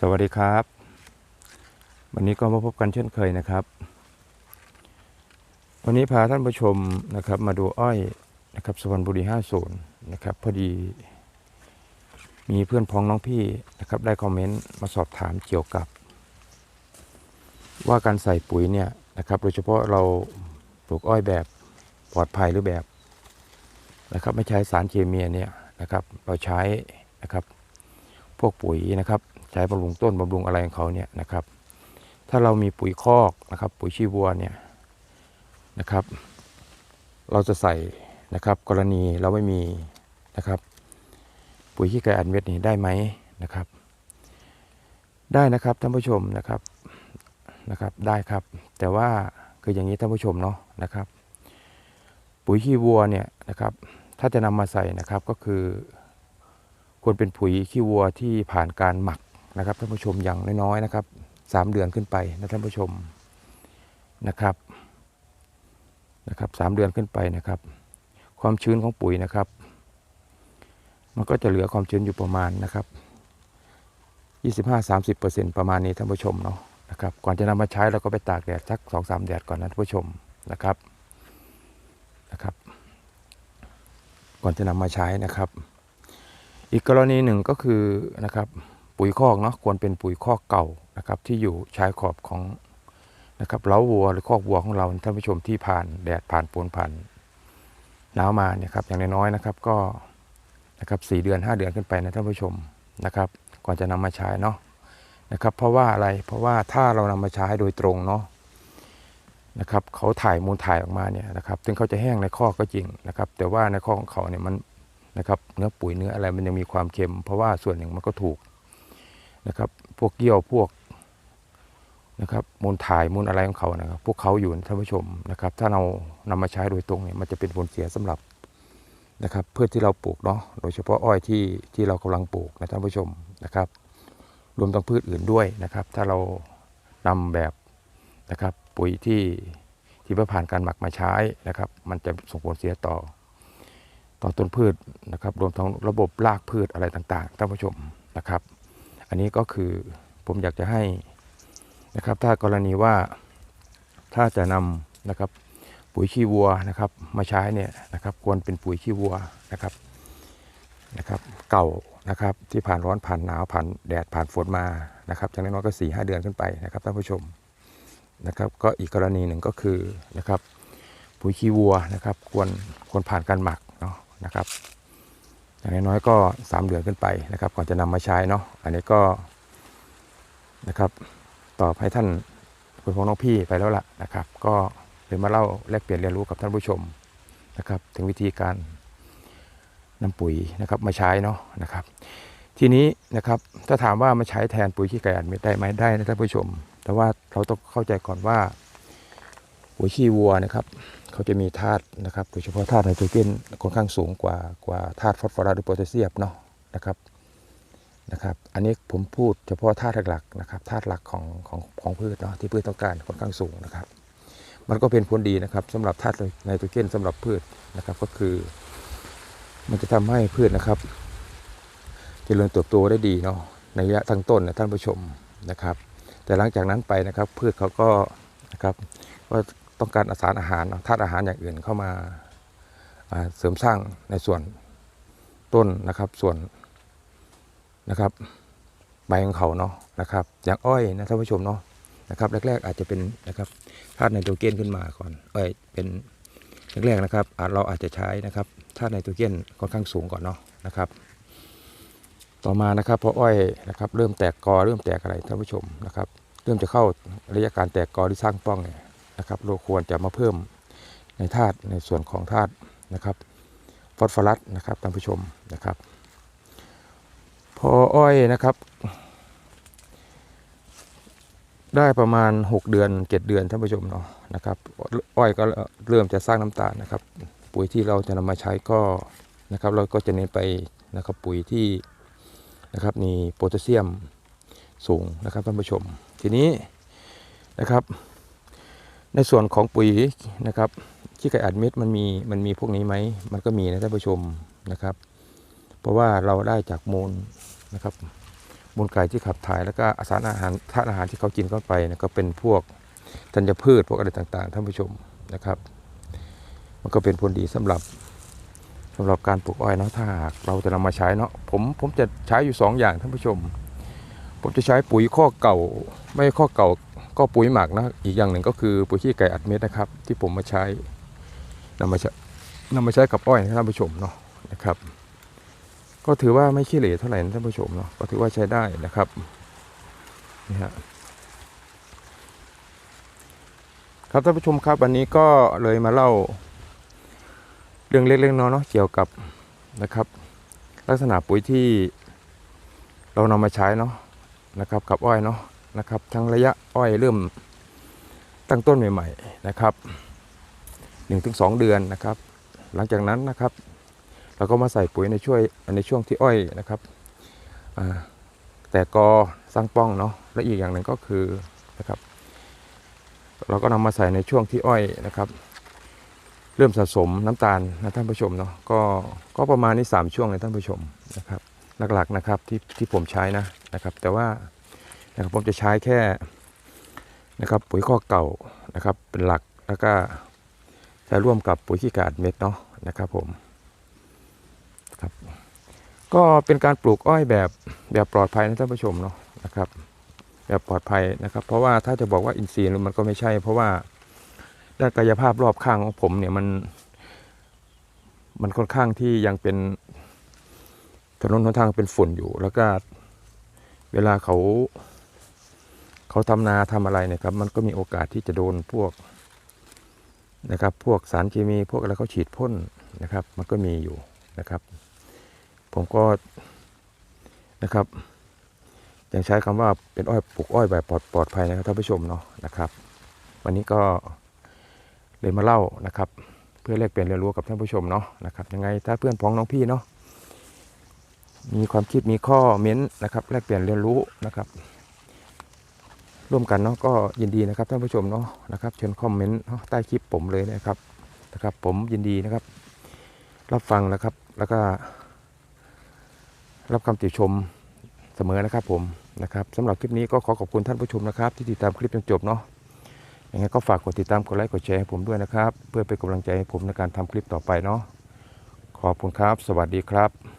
สวัสดีครับ วันนี้ก็มาพบกันเช่นเคยนะครับ วันนี้พาท่านผู้ชมนะครับ มาดูอ้อยนะครับสุพรรณบุรี50นะครับพอดีมีเพื่อนพ้องน้องพี่นะครับ ได้คอมเมนต์มาสอบถามเกี่ยวกับ ว่าการใส่ปุ๋ยเนี่ยนะครับ โดยเฉพาะเราปลูกอ้อยแบบปลอดภัยหรือแบบนะครับ ไม่ใช้สารเคมีเนี่ยนะครับ เราใช้นะครับ พวกปุ๋ยนะครับ ใช้บำรุงต้นบำรุงอะไรของเขาเนี่ยนะครับ ถ้าเรามีปุ๋ยคอกนะครับ ปุ๋ยชีวัวเนี่ยนะครับ เราจะใส่นะครับกรณีเราไม่มีนะครับ ปุ๋ยขี้ไก่อัดเม็ดนี่ได้ไหมนะครับ ได้นะครับท่านผู้ชมนะครับนะครับได้ครับ แต่ว่าคืออย่างนี้ท่านผู้ชมเนาะนะครับ ปุ๋ยขี้วัวเนี่ยนะครับ ถ้าจะนำมาใส่นะครับก็คือ ควรเป็นปุ๋ยขี้วัวที่ผ่านการหมักนะครับท่านผู้ชมอย่างน้อยๆนะครับสามเดือนขึ้นไปนะท่านผู้ชมนะครับนะครับสามเดือนขึ้นไปนะครับ ความชื้นของปุ๋ยนะครับ มันก็จะเหลือความชื้นอยู่ประมาณนะครับ25-30%ประมาณนี้ท่านผู้ชมเนาะนะครับก่อนจะนำมาใช้เราก็ไปตากแดดสักสองสามแดดก่อนนะท่านผู้ชมนะครับนะครับ ก่อนจะนำมาใช้นะครับ อีกกรณีหนึ่งก็คือนะครับปุ๋ยคอกเนาะควรเป็นปุ๋ยคอกเก่านะครับที่อยู่ชายขอบของนะครับเล้าวัวหรือคอกวัวของเราท่านผู้ชมที่ผ่านแดดผ่านฝนผ่านหนาวมาเนี่ยครับอย่างน้อยๆนะครับก็นะครับสี่เดือน 5 เดือนขึ้นไปนะท่านผู้ชมนะครับ ก่อนจะนำมาใช้เนาะนะครับ เพราะว่าอะไรเพราะว่าถ้าเรานำมาใช้โดยตรงเนาะนะครับเขาถ่ายมูลถ่ายออกมาเนี่ยนะครับถึงเขาจะแห้งในคอกก็จริงนะครับ แต่ว่าในคอกของเขาเนี่ยมัน นะครับ เนื้อปุ๋ยเนื้ออะไรมันยังมีความเค็ม เพราะว่าส่วนหนึ่งมันก็ถูกนะครับ พวกเกี้ยวพวกนะครับมูลถ่ายมูลอะไรของเขานะครับ พวกเขาอยู่ท่านผู้ชมนะครับ ถ้าเรานำมาใช้โดยตรงเนี่ยมันจะเป็นผลเสียสำหรับนะครับพืชที่เราปลูกเนาะโดยเฉพาะอ้อยที่ที่เรากำลังปลูกนะท่านผู้ชมนะครับ รวมทั้งพืชอื่นด้วยนะครับ ถ้าเรานำแบบนะครับปุ๋ยที่ที่ผ่านการหมักมาใช้นะครับ มันจะส่งผลเสียต่อ ต่อต้นพืชนะครับ รวมทั้งระบบรากพืชอะไรต่างๆท่านผู้ชมนะครับ อันนี้ก็คือผมอยากจะให้นะครับ ถ้ากรณีว่าถ้าจะนำนะครับปุ๋ยขี้วัวนะครับ มาใช้เนี่ยนะครับควรเป็นปุ๋ยขี้วัวนะครับนะครับ เก่านะครับที่ผ่านร้อนผ่านหนาวผ่านแดดผ่านฝนมานะครับอย่างน้อยก็สี่ห้าเดือนขึ้นไปนะครับท่านผู้ชมนะครับ ก็อีกกรณีหนึ่งก็คือนะครับ ปุ๋ยขี้วัวนะครับ ควรควรผ่านการหมัก นะครับอย่างน้อยก็ 3 เดือนขึ้นไปนะครับ ก่อนจะนำมาใช้เนาะอันนี้ก็นะครับ ตอบให้ท่านคุณพ่อน้องพี่ไปแล้วล่ะนะครับ ก็เลยมาเล่าแลกเปลี่ยนเรียนรู้กับท่านผู้ชมนะครับ ถึงวิธีการนำปุ๋ยนะครับมาใช้เนาะนะครับ ทีนี้นะครับถ้าถามว่ามาใช้แทนปุ๋ยขี้ไก่อัดเม็ดได้ไหมได้นะท่านผู้ชม แต่ว่าเราต้องเข้าใจก่อนว่า ปุ๋ยขี้วัวนะครับเขาจะมีธาตุนะครับโดยเฉพาะธาตุไนโตรเจนค่อนข้างสูงกว่ากว่าธาตุฟอสฟอรัสหรือโพแทสเซียมเนาะนะครับนะครับ อันนี้ผมพูดเฉพาะธาตุหลักๆนะครับธาตุหลักของของของพืชเนาะที่พืชต้องการค่อนข้างสูงนะครับ มันก็เป็นผลดีนะครับสำหรับธาตุไนโตรเจนสำหรับพืชนะครับก็คือ มันจะทำให้พืชนะครับเจริญเติบโตได้ดีเนาะในระยะทั้งต้นนะท่านผู้ชมนะครับ แต่หลังจากนั้นไปนะครับ พืชเขาก็นะครับก็ ต้องการอาสารอาหารธาตุอาหารอย่างอื่นเข้ามาเสริมสร้างในส่วนต้นนะครับส่วนนะครับใบของเขาเนาะนะครับ อย่างอ้อยนะท่านผู้ชมเนาะนะครับ แรก ๆ อาจจะเป็นนะครับธาตุไนโตรเจนขึ้นมาก่อนอ้อยเป็นแรกๆนะครับเราอาจจะใช้นะครับธาตุไนโตรเจนค่อนข้างสูงก่อนเนาะนะครับ ต่อมานะครับพออ้อยนะครับ เริ่มแตกกอเริ่มแตกอะไรท่านผู้ชมนะครับ เริ่มจะเข้าระยะการแตกกอที่สร้างป้องเนี่ย นะครับเราควรจะมาเพิ่มในธาตุในส่วนของธาตุนะครับฟอสฟอรัสนะครับท่านผู้ชมนะครับ พออ้อยนะครับ ได้ประมาณ 6 เดือน 7 เดือนท่านผู้ชมเนาะนะครับ อ้อยก็เริ่มจะสร้างน้ำตาลนะครับ ปุ๋ยที่เราจะนำมาใช้ก็นะครับ เราก็จะเน้นไปนะครับปุ๋ยที่นะครับมีโพแทสเซียมสูงนะครับท่านผู้ชม ทีนี้นะครับ ในส่วนของปุ๋ยนะครับขี้ไก่อัดเม็ดมันมีมันมีพวกนี้ไหมมันก็มีนะท่านผู้ชมนะครับ เพราะว่าเราได้จากมูลนะครับมูลไก่ที่ขับถ่ายแล้วก็สารอาหารธาตุอาหารที่เขากินเข้าไปนยก็เป็นพวกธัญพืชพวกอะไรต่างๆท่านผู้ชมนะครับ มันก็เป็นผลดีสำหรับสำหรับการปลูกอ้อยเนาะถ้าหากเราจะนำมาใช้เนาะผมผมจะใช้อยู่สองอย่างท่านผู้ชม ผมจะใช้ปุ๋ยข้อเก่า ไม่ข้อเก่า ก็ปุ๋ยหมักนะอีกอย่างหนึ่งก็คือปุ๋ยขี้ไก่อัดเม็ดนะครับ ที่ผมมาใช้นำมาใช้นำมาใช้กับอ้อยนะท่านผู้ชมเนาะนะครับ ก็ถือว่าไม่ขี้เหร่เท่าไหร่นะท่านผู้ชมเนาะก็ถือว่าใช้ได้นะครับนี่ฮะครับท่านผู้ชมครับวันนี้ก็เลยมาเล่า เรื่องเล็กๆน้อยๆเนาะเกี่ยวกับนะครับ ลักษณะปุ๋ยที่เรานำมาใช้เนาะนะครับกับอ้อยเนาะ นะครับ ทั้งระยะอ้อยเริ่มตั้งต้นใหม่ๆนะครับ 1-2 เดือนนะครับ หลังจากนั้นนะครับ เราก็มาใส่ปุ๋ยในช่วยในช่วงที่อ้อยนะครับแต่กอสร้างป้องเนาะและอีกอย่างหนึ่งก็คือนะครับ เราก็นำมาใส่ในช่วงที่อ้อยนะครับ เริ่มสะสมน้ำตาลนะท่านผู้ชมเนาะก็ก็ประมาณนี้3ช่วงเลยท่านผู้ชมนะครับ หลักๆนะครับที่ที่ผมใช้นะนะครับ แต่ว่า นะครับผมจะใช้แค่นะครับปุ๋ยข้อเก่านะครับเป็นหลักแล้วก็ใช้ร่วมกับปุ๋ยขี้กาดเม็ดเนาะนะครับผมครับก็เป็นการปลูกอ้อยแบบแบบปลอดภัยนะท่านผู้ชมเนาะนะครับ แบบปลอดภัยนะครับ เพราะว่าถ้าจะบอกว่าอินทรีย์มันก็ไม่ใช่ เพราะว่าด้านกายภาพรอบข้างของผมเนี่ยมัน มันค่อนข้างที่ยังเป็นถนนหนทางเป็นฝุ่นอยู่ แล้วก็เวลาเขา เขาทำนาทำอะไรเนี่ยครับ มันก็มีโอกาสที่จะโดนพวกนะครับ พวกสารเคมีพวกอะไรเขาฉีดพ่นนะครับ มันก็มีอยู่นะครับ ผมก็นะครับยังใช้คำว่าเป็นอ้อยปลูกอ้อยแบบปลอดปลอดภัยนะครับท่านผู้ชมเนาะนะครับ วันนี้ก็เลยมาเล่านะครับ เพื่อแลกเปลี่ยนเรียนรู้กับท่านผู้ชมเนาะนะครับยังไงถ้าเพื่อนพ้องน้องพี่เนาะมีความคิดมีข้อเม้นนะครับ แลกเปลี่ยนเรียนรู้นะครับ ร่วมกันเนาะก็ยินดีนะครับท่านผู้ชมเนาะนะครับเชิญคอมเมนต์ใต้คลิปผมเลยนะครับนะครับ ผมยินดีนะครับ รับฟังนะครับ แล้วก็ รับคำติชมเสมอนะครับผมนะครับสำหรับคลิปนี้ก็ขอขอบคุณท่านผู้ชมนะครับ ที่ติดตามคลิปจนจบเนาะยังไงก็ฝากกดติดตามกดไลค์กดแชร์ให้ผมด้วยนะครับ เพื่อเป็นกำลังใจให้ผมในการทำคลิปต่อไปเนาะขอบคุณครับ สวัสดีครับ